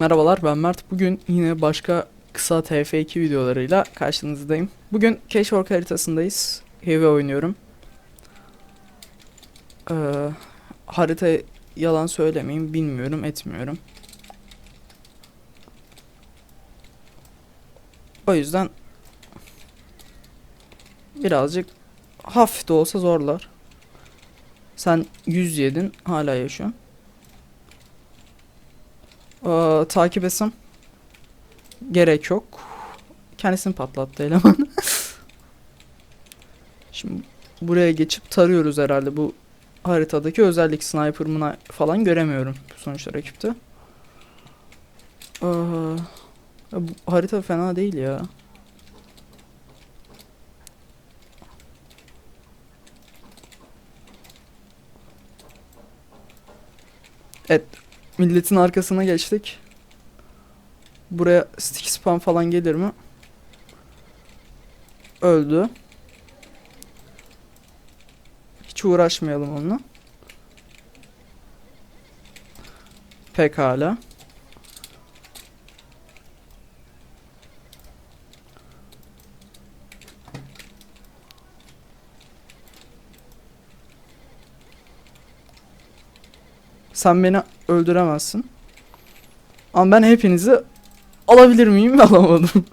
Merhabalar ben Mert. Bugün yine başka kısa TF2 videolarıyla karşınızdayım. Bugün Cashwork haritasındayız. Heavy oynuyorum. Ee, harita yalan söylemeyeyim bilmiyorum etmiyorum. O yüzden birazcık hafif de olsa zorlar. Sen 100 yedin hala yaşıyorsun. Aa, takip etsem gerek yok. Kendisini patlattı eleman. Şimdi buraya geçip tarıyoruz herhalde bu haritadaki özellik sniper mı falan göremiyorum sonuçta rakipte. Ya bu harita fena değil ya. Evet Milletin arkasına geçtik. Buraya stick spam falan gelir mi? Öldü. Hiç uğraşmayalım onunla. Pekala. Sen beni öldüremezsin. Ama ben hepinizi alabilir miyim alamadım.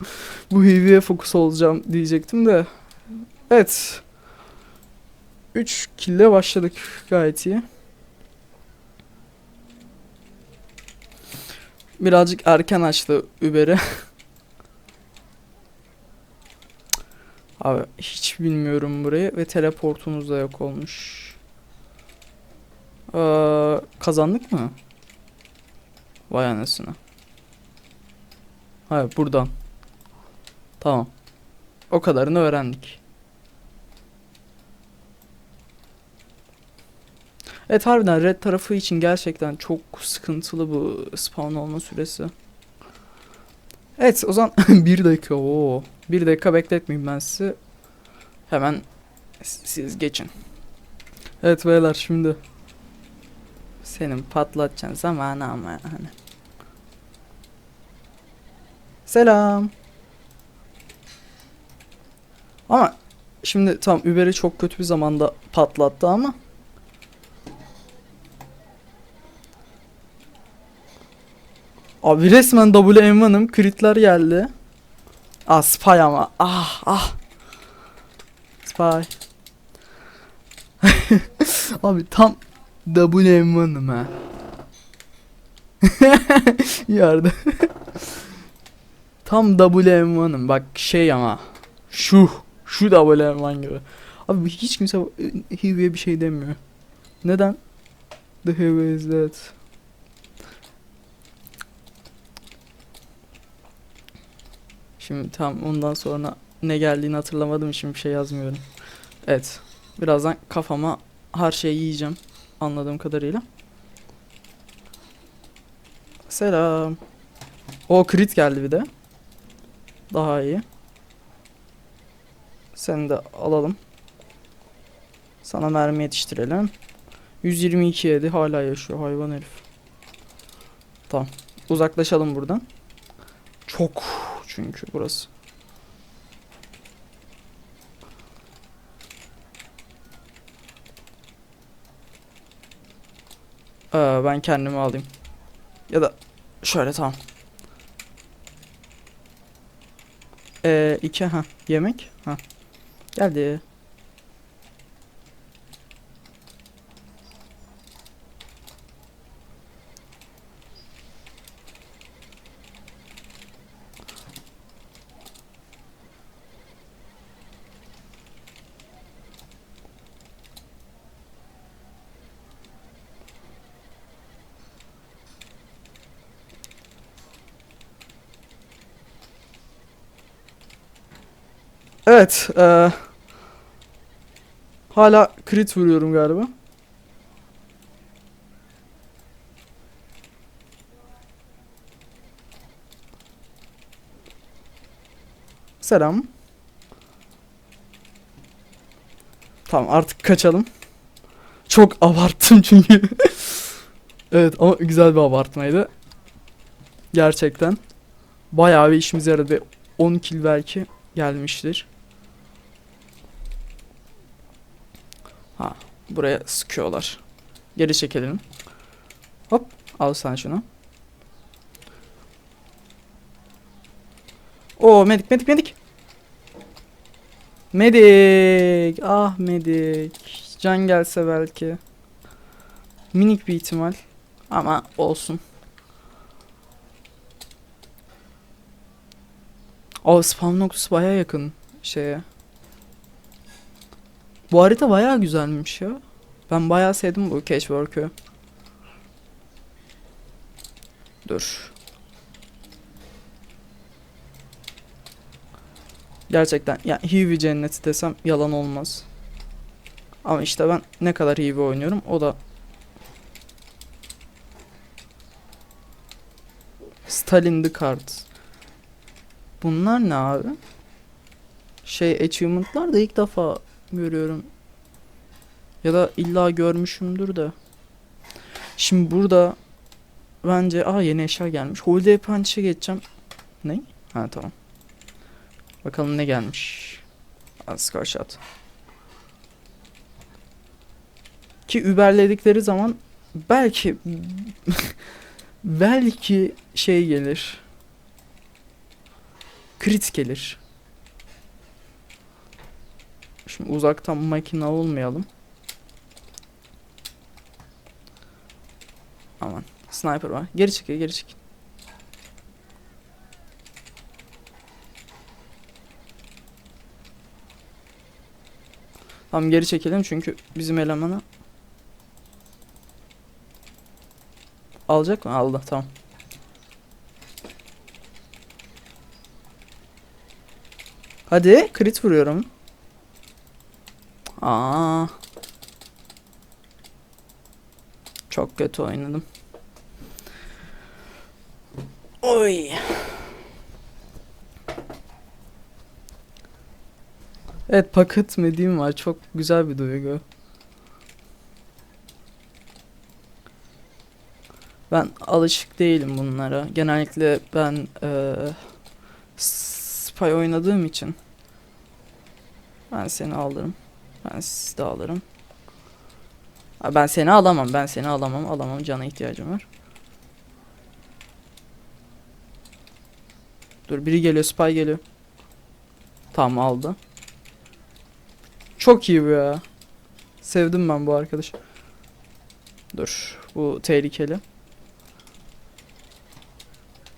Bu heavy'e fokus olacağım diyecektim de. Evet. 3 kille başladık gayet iyi. Birazcık erken açtı Uber'i. Abi hiç bilmiyorum burayı ve teleportumuz da yok olmuş. Ee, kazandık mı? Vay anasını. Hayır buradan. Tamam. O kadarını öğrendik. Evet harbiden red tarafı için gerçekten çok sıkıntılı bu spawn olma süresi. Evet o zaman bir dakika o bir dakika bekletmeyeyim ben sizi. Hemen siz geçin. Evet beyler şimdi senin patlatacağın zamanı ama hani. Selam. Ama şimdi tam Uber'i çok kötü bir zamanda patlattı ama. Abi resmen WM1'ım critler geldi. Ah spy ama ah ah. Spy. Abi tam WM1'ım ha. Yerde. Tam WM1'ım bak şey ama. Şu. Şu WM1 gibi. Abi hiç kimse e, Heavy'e bir şey demiyor. Neden? The Heavy is dead. Şimdi tam ondan sonra ne geldiğini hatırlamadım için bir şey yazmıyorum. Evet. Birazdan kafama her şeyi yiyeceğim. Anladığım kadarıyla. Selam. O crit geldi bir de. Daha iyi. Seni de alalım. Sana mermi yetiştirelim. 122 yedi hala yaşıyor hayvan herif. Tamam. Uzaklaşalım buradan. Çok çünkü burası. Ee, ben kendimi alayım. Ya da şöyle tamam. Ee, iki ha yemek ha geldi. Evet. eee, hala crit vuruyorum galiba. Selam. Tamam artık kaçalım. Çok abarttım çünkü. evet ama güzel bir abartmaydı. Gerçekten. Bayağı bir işimize yaradı. Ve 10 kill belki gelmiştir. Ha, buraya sıkıyorlar. Geri çekelim. Hop, al sen şunu. Oo, medik, medik, medik. Medik. Ah medik. Can gelse belki. Minik bir ihtimal. Ama olsun. O spam noktası baya yakın şeye. Bu harita baya güzelmiş ya. Ben baya sevdim bu Cashwork'ü. Dur. Gerçekten ya Hivi cenneti desem yalan olmaz. Ama işte ben ne kadar Hivi oynuyorum o da Stalin the Card. Bunlar ne abi? Şey achievement'lar da ilk defa görüyorum. Ya da illa görmüşümdür de. Şimdi burada bence aa yeni eşya gelmiş. Holiday Punch'e geçeceğim. Ne? Ha tamam. Bakalım ne gelmiş. Asgard shot. Ki überledikleri zaman belki belki şey gelir. Crit gelir. Şimdi uzaktan makine olmayalım. Aman. Sniper var. Geri çekil, geri çekil. Tamam geri çekelim çünkü bizim elemanı alacak mı? Aldı. Tamam. Hadi crit vuruyorum. Aa. Çok kötü oynadım. Oy. Evet paket medium var. Çok güzel bir duygu. Ben alışık değilim bunlara. Genellikle ben eee spy oynadığım için ben seni alırım. Ben sizi de alırım. Ben seni alamam. Ben seni alamam. Alamam. Cana ihtiyacım var. Dur biri geliyor. Spy geliyor. Tamam aldı. Çok iyi bu ya. Sevdim ben bu arkadaş. Dur. Bu tehlikeli.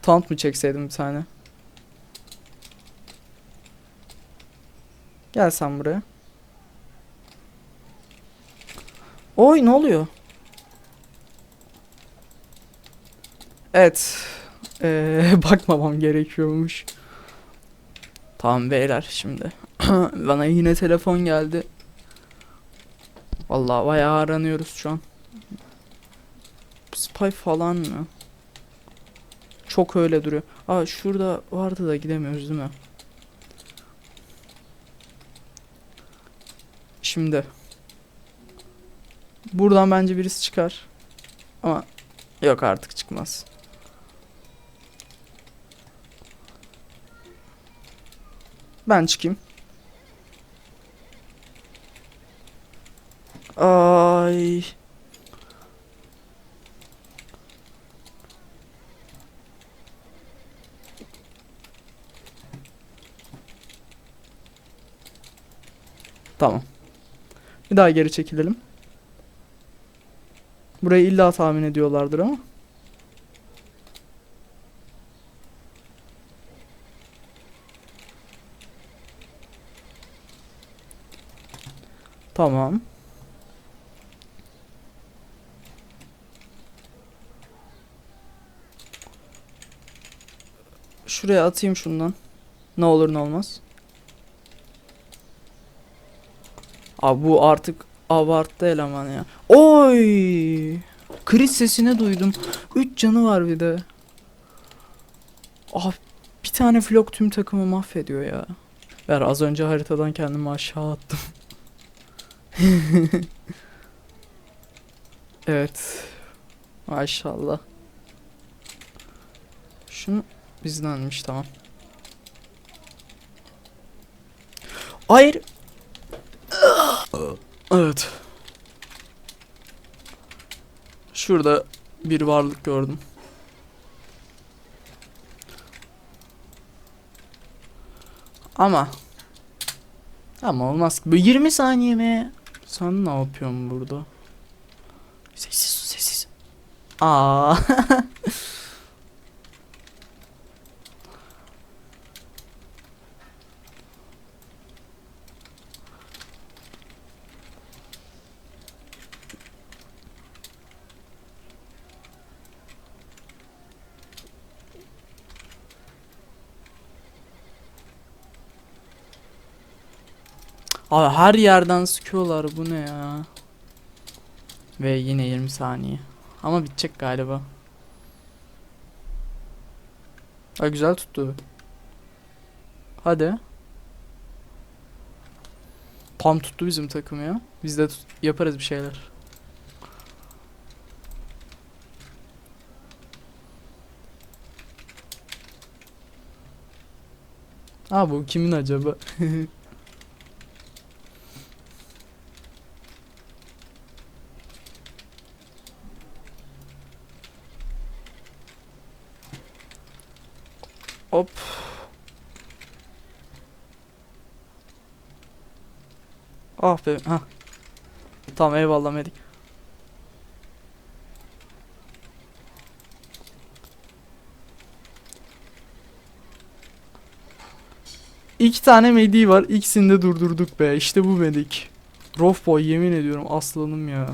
Taunt mı çekseydim bir tane? Gel sen buraya. Oy ne oluyor? Evet. Ee, bakmamam gerekiyormuş. Tamam beyler şimdi. Bana yine telefon geldi. Vallahi bayağı aranıyoruz şu an. Spy falan mı? Çok öyle duruyor. Aa şurada vardı da gidemiyoruz değil mi? Şimdi. Buradan bence birisi çıkar. Ama yok artık çıkmaz. Ben çıkayım. Ay. Tamam. Bir daha geri çekilelim. Burayı illa tahmin ediyorlardır ama. Tamam. Şuraya atayım şundan. Ne olur ne olmaz. Abi bu artık abarttı eleman ya. Oy! Kriz sesini duydum. 3 canı var bir de. Ah bir tane flok tüm takımı mahvediyor ya. Ver az önce haritadan kendimi aşağı attım. evet. Maşallah. Şunu bizdenmiş tamam. Hayır. Evet. Şurada bir varlık gördüm. Ama ama olmaz ki. Bu 20 saniye mi? Sen ne yapıyorsun burada? Sessiz sessiz. Aa. Abi her yerden sıkıyorlar bu ne ya? Ve yine 20 saniye. Ama bitecek galiba. Ha güzel tuttu. Hadi. Tam tuttu bizim takım ya. Biz de yaparız bir şeyler. Ha bu kimin acaba? Hop. Ah be. Ha. Tamam eyvallah Medik. İki tane Medi var. İkisini de durdurduk be. İşte bu Medik. Rof boy yemin ediyorum aslanım ya.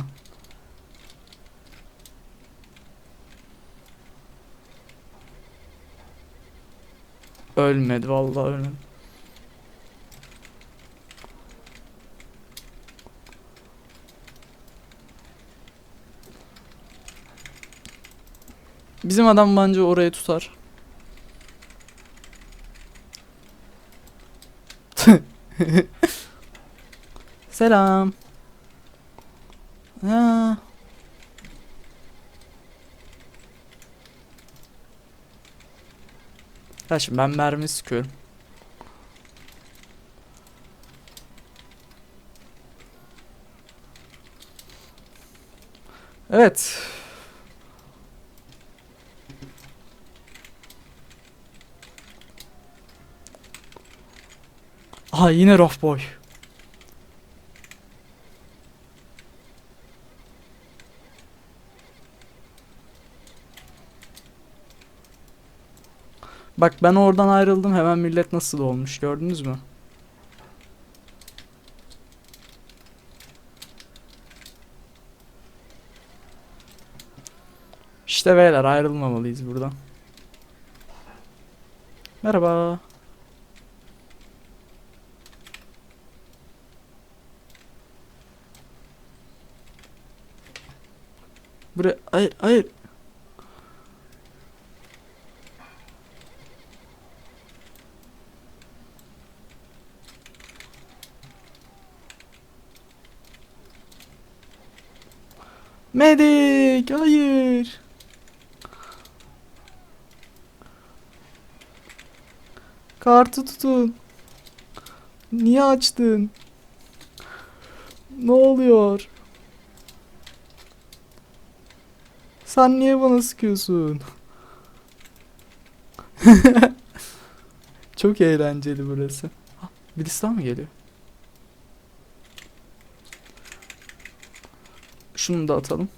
Ölmedi vallahi ölmedi. Bizim adam bence orayı tutar. Selam. Ha. Şimdi ben mermi sıkıyorum. Evet. Aha yine rough boy. Bak ben oradan ayrıldım hemen millet nasıl olmuş gördünüz mü? İşte beyler ayrılmamalıyız buradan. Merhaba. Buraya hayır hayır. Medik hayır. Kartı tutun. Niye açtın? Ne oluyor? Sen niye bana sıkıyorsun? Çok eğlenceli burası. Ha, birisi daha mı geliyor? Şunu da atalım.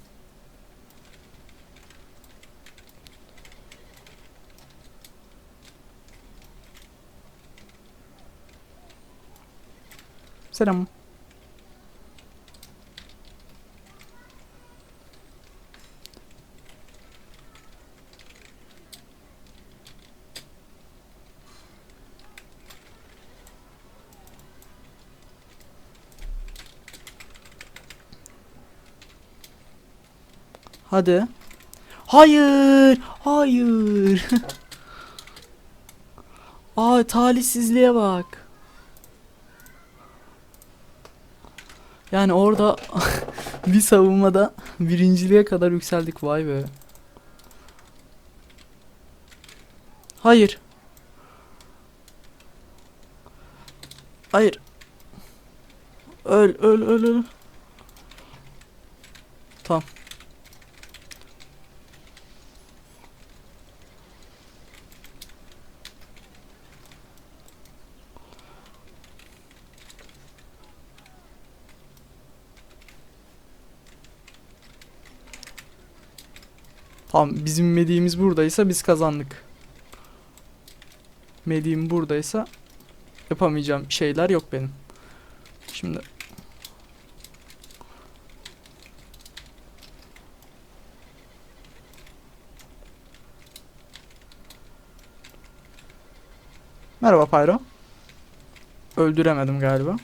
Selam. Hadi. Hayır. Hayır. Aa talihsizliğe bak. Yani orada bir savunmada birinciliğe kadar yükseldik vay be. Hayır. Hayır. Öl öl öl öl. Tamam. Tamam bizim mediğimiz buradaysa biz kazandık. Mediğim buradaysa yapamayacağım şeyler yok benim. Şimdi Merhaba Pyro. Öldüremedim galiba.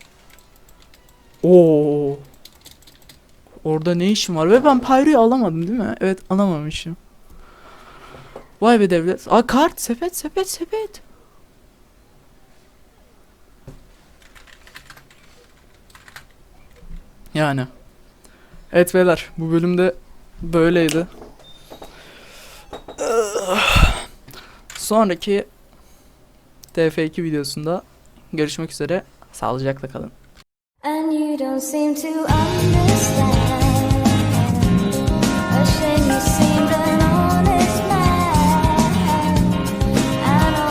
Oo. Orada ne işim var? Ve ben Pyro'yu alamadım değil mi? Evet alamamışım. Vay be devlet. Aa kart sepet sepet sepet. Yani. Evet beyler bu bölümde böyleydi. Sonraki TF2 videosunda görüşmek üzere. Sağlıcakla kalın. And you don't seem to understand.